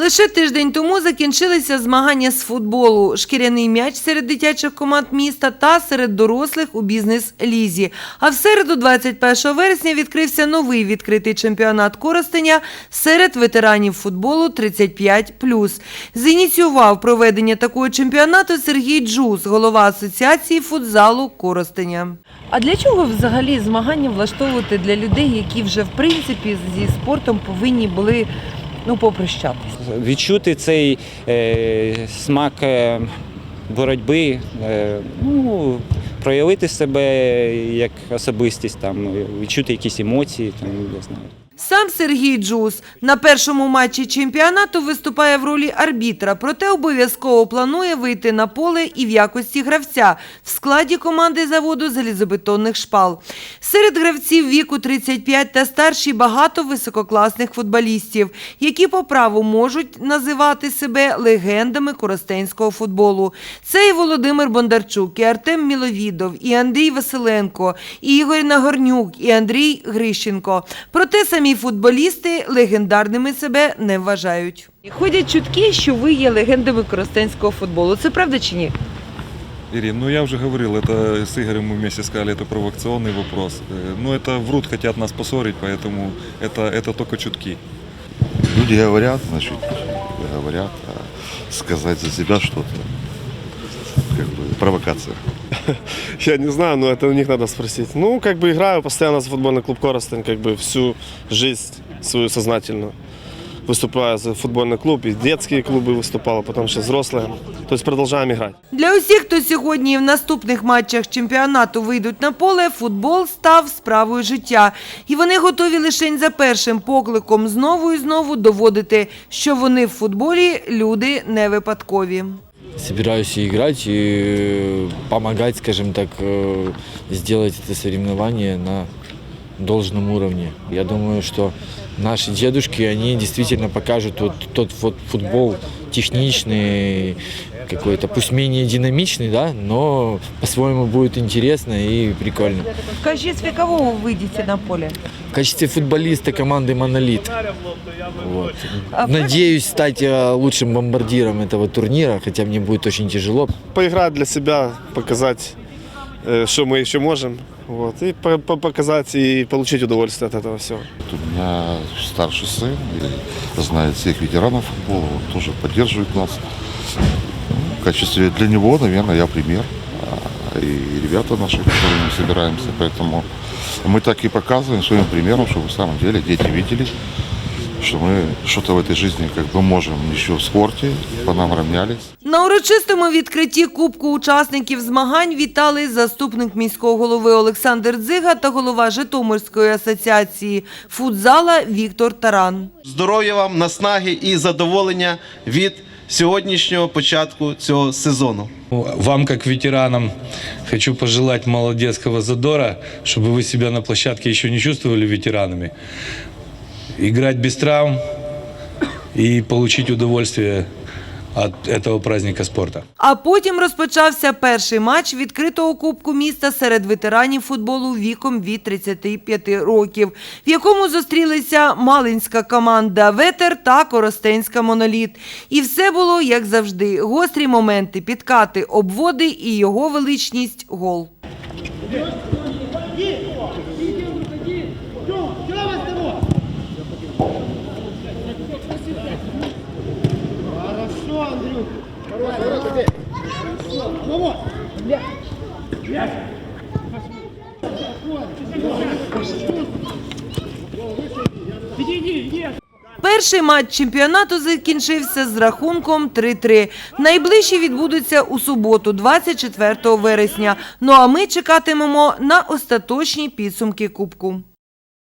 Лише тиждень тому закінчилися змагання з футболу, шкіряний м'яч серед дитячих команд міста та серед дорослих у бізнес-лізі. А в середу, 21 вересня, відкрився новий відкритий чемпіонат Коростеня серед ветеранів футболу 35+. Зініціював проведення такого чемпіонату Сергій Джус, голова асоціації футзалу Коростеня. А для чого взагалі змагання влаштовувати для людей, які вже в принципі зі спортом повинні були ну попрощатися? відчути цей е, смак е, боротьби, е, ну, проявити себе як особистість, там, відчути якісь емоції, там, я знаю. Сам Сергій Джус на першому матчі чемпіонату виступає в ролі арбітра, проте обов'язково планує вийти на поле і в якості гравця в складі команди заводу залізобетонних шпал. Серед гравців віку 35 та старші багато висококласних футболістів, які по праву можуть називати себе легендами коростенського футболу. Це і Володимир Бондарчук, і Артем Міловідов, і Андрій Василенко, і Ігор Нагорнюк, і Андрій Грищенко. Проте самі футболісти легендарними себе не вважають. Ходять чутки, що ви є легендами коростенського футболу. Це правда чи ні? Ирин, ну я уже говорил, это с Игорем мы вместе сказали, это провокационный вопрос. Э, Ну это врут, хотят нас поссорить, поэтому это, это только чутки. Люди говорят, значит, говорят, а сказать за себя что-то, как бы, провокация. Я не знаю, но это у них надо спросить. Ну, как бы играю постоянно за футбольный клуб Коростень, как бы всю жизнь свою сознательно. Выступаю за футбольный клуб, и детские клубы выступал, а потом сейчас взрослые. То есть продолжаем играть. Для усіх, хто сьогодні і в наступних матчах чемпіонату вийдуть на поле, футбол став справою життя. І вони готові лише за першим покликом знову і знову доводити, що вони в футболі люди не випадкові. собираюсь играть и помогать, скажем так, э, сделать это соревнование на должном уровне. Я думаю, что наши дедушки, они действительно покажут вот тот вот футбол техничный, какой-то, пусть менее динамичный, да, но по-своему будет интересно и прикольно. В качестві кого ви вийдете на поле? В качестве футболиста команды «Монолит». Вот. Надеюсь стать э, лучшим бомбардиром этого турнира, хотя мне будет очень тяжело. Поиграть для себя, показать, э, что мы еще можем. Вот, и по- по- показать и получить удовольствие от этого всего. У меня старший сын знает всех ветеранов футбола, он тоже поддерживает нас. Ну, В качестве для него, наверное, я пример. А, И ребята наши, которые мы собираемся, поэтому мы так и показываем своим примером, чтобы в самом деле дети видели, что мы что-то в этой жизни как бы можем еще в спорте, по нам равнялись. На урочистому відкритті Кубку учасників змагань вітали заступник міського голови Олександр Дзига та голова Житомирської асоціації футзала Віктор Таран. Здоров'я вам, наснаги і задоволення від сьогоднішнього початку цього сезону. Вам, как ветеранам, хочу пожелать молодецкого задора, чтобы вы себя на площадке еще не чувствовали ветеранами. Играть без травм и получить удовольствие от этого праздника спорта. А потім розпочався перший матч відкритого кубку міста серед ветеранів футболу віком від 35 років, в якому зустрілися малинська команда Ветер та Коростенська Моноліт. І все було як завжди: гострі моменти, підкати, обводи і його величність гол. Перший матч чемпіонату закінчився з рахунком 3-3. Найближчі відбудуться у суботу, 24 вересня. Ну а ми чекатимемо на остаточні підсумки Кубку.